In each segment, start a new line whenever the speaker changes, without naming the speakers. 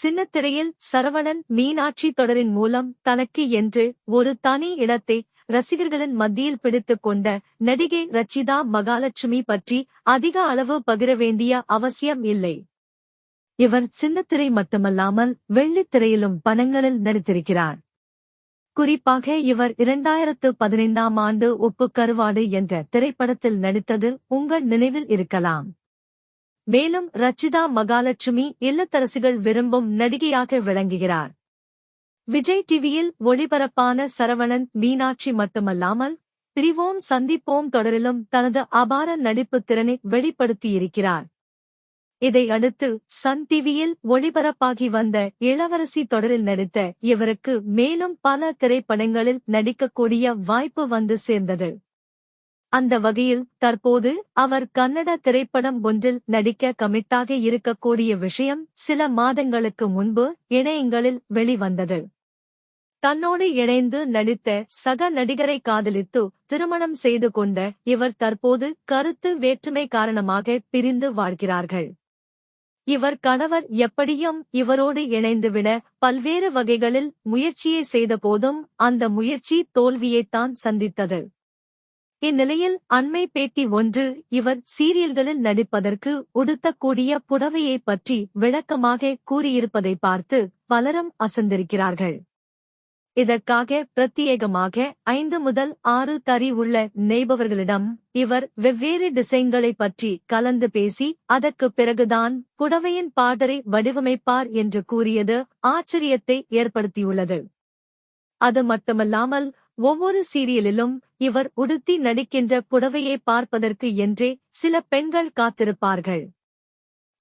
சின்னத்திரையில் சரவணன் மீனாட்சி தொடரின் மூலம் தனக்கு என்று ஒரு தனி இடத்தை ரசிகர்களின் மத்தியில் பிடித்துக் கொண்ட நடிகை ரச்சிதா மகாலட்சுமி பற்றி அதிக அளவு பகிர வேண்டிய அவசியம் இல்லை. இவர் சின்னத்திரை மட்டுமல்லாமல் வெள்ளித்திரையிலும் படங்களில் நடித்திருக்கிறார். குறிப்பாக இவர் இரண்டாயிரத்து பதினைந்தாம் ஆண்டு உப்பு கருவாடு என்ற திரைப்படத்தில் நடித்தது உங்கள் நினைவில் இருக்கலாம். மேலும் ரச்சிதா மகாலட்சுமி இல்லத்தரசிகள் விரும்பும் நடிகையாக விளங்குகிறார். விஜய் டிவியில் ஒளிபரப்பான சரவணன் மீனாட்சி மட்டுமல்லாமல் பிரிவோம் சந்திப்போம் தொடரிலும் தனது அபார நடிப்புத் திறனை வெளிப்படுத்தியிருக்கிறார். இதையடுத்து சன் டிவியில் ஒளிபரப்பாகி வந்த இளவரசி தொடரில் நடித்த இவருக்கு மேலும் பல திரைப்படங்களில் நடிக்கக்கூடிய வாய்ப்பு வந்து சேர்ந்தது. அந்த வகையில் தற்போது அவர் கன்னட திரைப்படம் ஒன்றில் நடிக்க கமிட்டாக இருக்கக்கூடிய விஷயம் சில மாதங்களுக்கு முன்பு இணையங்களில் வெளிவந்தது. தன்னோடு இணைந்து நடித்த சக நடிகரை காதலித்து திருமணம் செய்து கொண்ட இவர் தற்போது கருத்து வேற்றுமை காரணமாக பிரிந்து வாழ்கிறார்கள். இவர் கணவர் எப்படியும் இவரோடு இணைந்துவிட பல்வேறு வகைகளில் முயற்சியை செய்தபோதும் அந்த முயற்சி தோல்வியைத்தான் சந்தித்தது. இந்நிலையில் அண்மை பேட்டி ஒன்று இவர் சீரியல்களில் நடிப்பதற்கு உடுத்தக்கூடிய புடவையை பற்றி விளக்கமாக கூறியிருப்பதை பார்த்து பலரும் அசந்திருக்கிறார்கள். இதற்காக பிரத்யேகமாக ஐந்து முதல் ஆறு தறி உள்ள நெய்பவர்களிடம் இவர் வெவ்வேறு டிசைன்களை பற்றி கலந்து பேசி அதற்கு பிறகுதான் புடவையின் பாடரை வடிவமைப்பார் என்று கூறியது ஆச்சரியத்தை ஏற்படுத்தியுள்ளது. அது மட்டுமல்லாமல் ஒவ்வொரு சீரியலிலும் இவர் உடுத்தி நடிக்கின்ற புடவையை பார்ப்பதற்கு என்றே சில பெண்கள் காத்திருப்பார்கள்.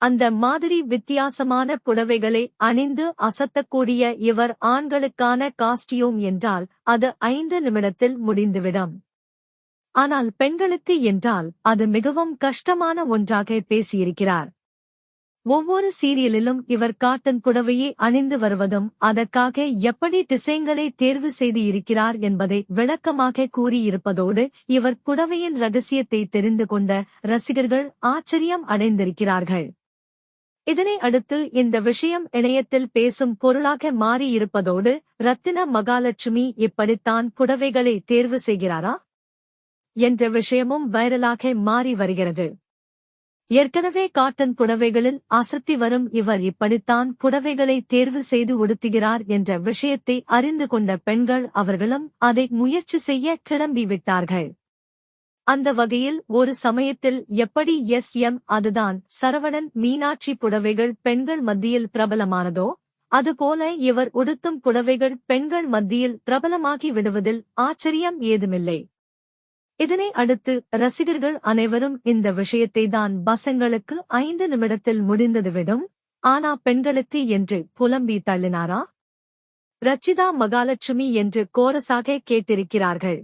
அந்த மாதிரி வித்தியாசமான புடவைகளை அணிந்து அசத்தக்கூடிய இவர் ஆண்களுக்கான காஸ்டியூம் என்றால் அது ஐந்து நிமிடத்தில் முடிந்துவிடும். ஆனால் பெண்களுக்கு என்றால் அது மிகவும் கஷ்டமான ஒன்றாக பேசியிருக்கிறார். ஒவ்வொரு சீரியலிலும் இவர் காட்டன் புடவையை அணிந்து வருவதும் அதற்காக எப்படி டிசைன்களை தேர்வு செய்து இருக்கிறார் என்பதை விளக்கமாக கூறியிருப்பதோடு இவர் புடவையின் ரகசியத்தை தெரிந்து கொண்ட ரசிகர்கள் ஆச்சரியம் அடைந்திருக்கிறார்கள். இதனை அடுத்து இந்த விஷயம் இணையத்தில் பேசும் பொருளாக மாறியிருப்பதோடு ரத்தின மகாலட்சுமி இப்படித்தான் புடவைகளை தேர்வு செய்கிறாரா? என்ற விஷயமும் வைரலாக மாறி வருகிறது. ஏற்கனவே காட்டன் புடவைகளில் அசத்தி வரும் இவர் இப்படித்தான் புடவைகளை தேர்வு செய்து உடுத்துகிறார் என்ற விஷயத்தை அறிந்து கொண்ட பெண்கள் அவர்களும் அதை முயற்சி செய்ய கிளம்பிவிட்டார்கள். அந்த வகையில் ஒரு சமயத்தில் எப்படி எஸ் எம் அதுதான் சரவணன் மீனாட்சி புடவைகள் பெண்கள் மத்தியில் பிரபலமானதோ அதுபோல இவர் உடுத்தும் புடவைகள் பெண்கள் மத்தியில் பிரபலமாகி விடுவதில் ஆச்சரியம் ஏதுமில்லை. இதனை அடுத்து ரசிகர்கள் அனைவரும் இந்த விஷயத்தை தான் பசங்களுக்கு ஐந்து நிமிடத்தில் முடிந்தது விடும் ஆனா பெண்களுக்கு என்று புலம்பி தள்ளினாரா? ரச்சிதா மகாலட்சுமி என்று கோரசாக கேட்டிருக்கிறார்கள்.